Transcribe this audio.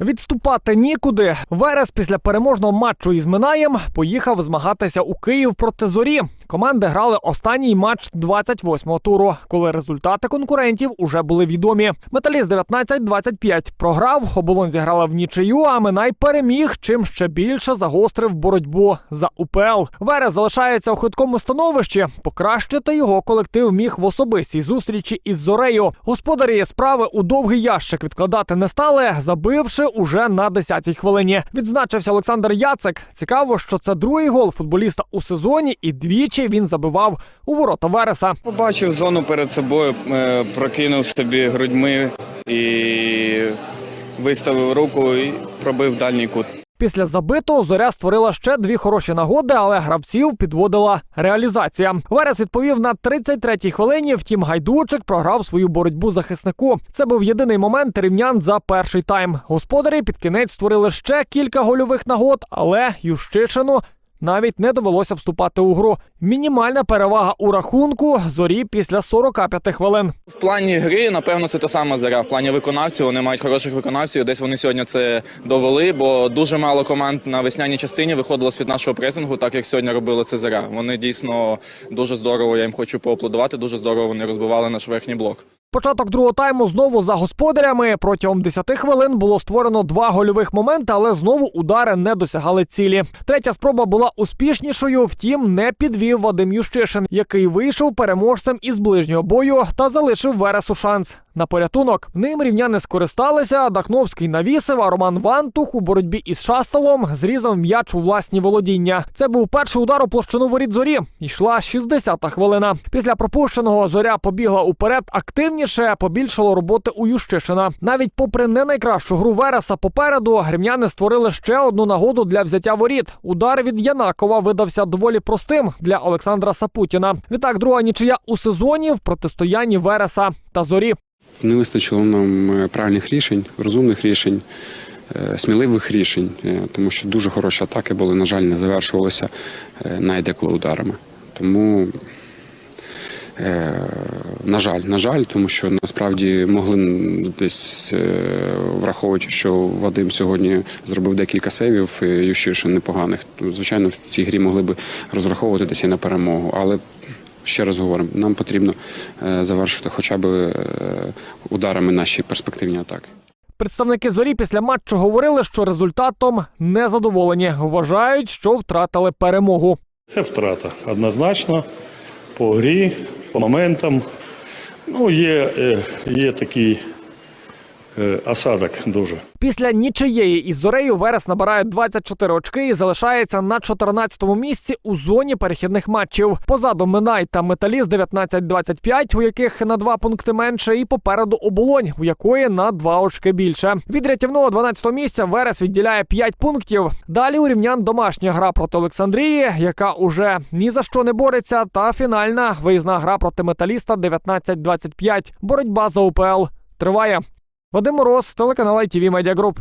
Відступати нікуди. Верес після переможного матчу із Минаєм поїхав змагатися у Київ проти зорі. Команди грали останній матч 28-го туру, коли результати конкурентів уже були відомі. Металіст 19-25 програв, оболонь зіграла в нічию, а Минай переміг, чим ще більше загострив боротьбу за УПЛ. Верес залишається у хиткому становищі. Покращити його колектив міг в особистій зустрічі із зорею. Господарі справи у довгий ящик відкладати не стали, забивши уже на 10-й хвилині. Відзначився Олександр Яцек. Цікаво, що це другий гол футболіста у сезоні, і двічі він забивав у ворота Вереса. Побачив зону перед собою, е, прокинув собі грудьми і виставив руку і пробив дальній кут. Після забитого зоря створила ще дві хороші нагоди, але гравців підводила реалізація. Верес відповів на 33-й хвилині. Втім, гайдучик програв свою боротьбу захиснику. Це був єдиний момент рівнян за перший тайм. Господарі під кінець створили ще кілька гольових нагод, але Ющишину навіть не довелося вступати у гру. Мінімальна перевага у рахунку зорі після 45 хвилин. В плані гри, напевно, це та сама заря. В плані виконавців вони мають хороших виконавців. Десь вони сьогодні це довели, бо дуже мало команд на весняній частині виходило з під нашого пресингу, так як сьогодні робили це заря. Вони дійсно дуже здорово. Я їм хочу поаплодувати. Дуже здорово вони розбивали наш верхній блок. Початок другого тайму знову за господарями. Протягом 10 хвилин було створено два гольових моменти, але знову удари не досягали цілі. Третя спроба була успішнішою, втім не підвів Вадим Ющишин, який вийшов переможцем із ближнього бою та залишив Вересу шанс. На порятунок ним рівняни скористалися. Дахновський навісив, а Роман Вантух у боротьбі із Шасталом зрізав м'яч у власні володіння. Це був перший удар у площину воріт зорі. Йшла 60-та хвилина. Після пропущеного зоря побігла уперед активніше, побільшало роботи у Ющишина. Навіть попри не найкращу гру Вереса попереду, грімняни створили ще одну нагоду для взяття воріт. Удар від Янакова видався доволі простим для Олександра Сапутіна. Відтак, друга нічия у сезоні в протистоянні Вереса та зорі. Не вистачило нам е, правильних рішень, розумних рішень, е, сміливих рішень, е, тому що дуже хороші атаки були, на жаль, не завершувалися найдеколи ударами. Тому, на жаль, на жаль, тому що насправді могли десь, враховуючи, що Вадим сьогодні зробив декілька сейвів, і Ющишин непоганих. Звичайно, в цій грі могли би розраховувати десь і на перемогу. Але ще раз говоримо, нам потрібно е, завершити хоча б е, ударами наші перспективні атаки. Представники зорі після матчу говорили, що результатом не задоволені. Вважають, що втратили перемогу. Це втрата однозначно по грі, по моментам. Ну, є, е, є такий е, осадок дуже. Після нічиєї із зорею Верес набирає 24 очки і залишається на 14-му місці у зоні перехідних матчів. Позаду Минай та Металіст 19-25, у яких на два пункти менше, і попереду оболонь, у якої на два очки більше. Від рятівного 12-го місця Верес відділяє 5 пунктів. Далі у рівнян домашня гра проти Олександрії, яка уже ні за що не бореться. Та фінальна виїзна гра проти металіста 19-25. Боротьба за УПЛ триває. Вадим Мороз, телеканал ITV Media Group.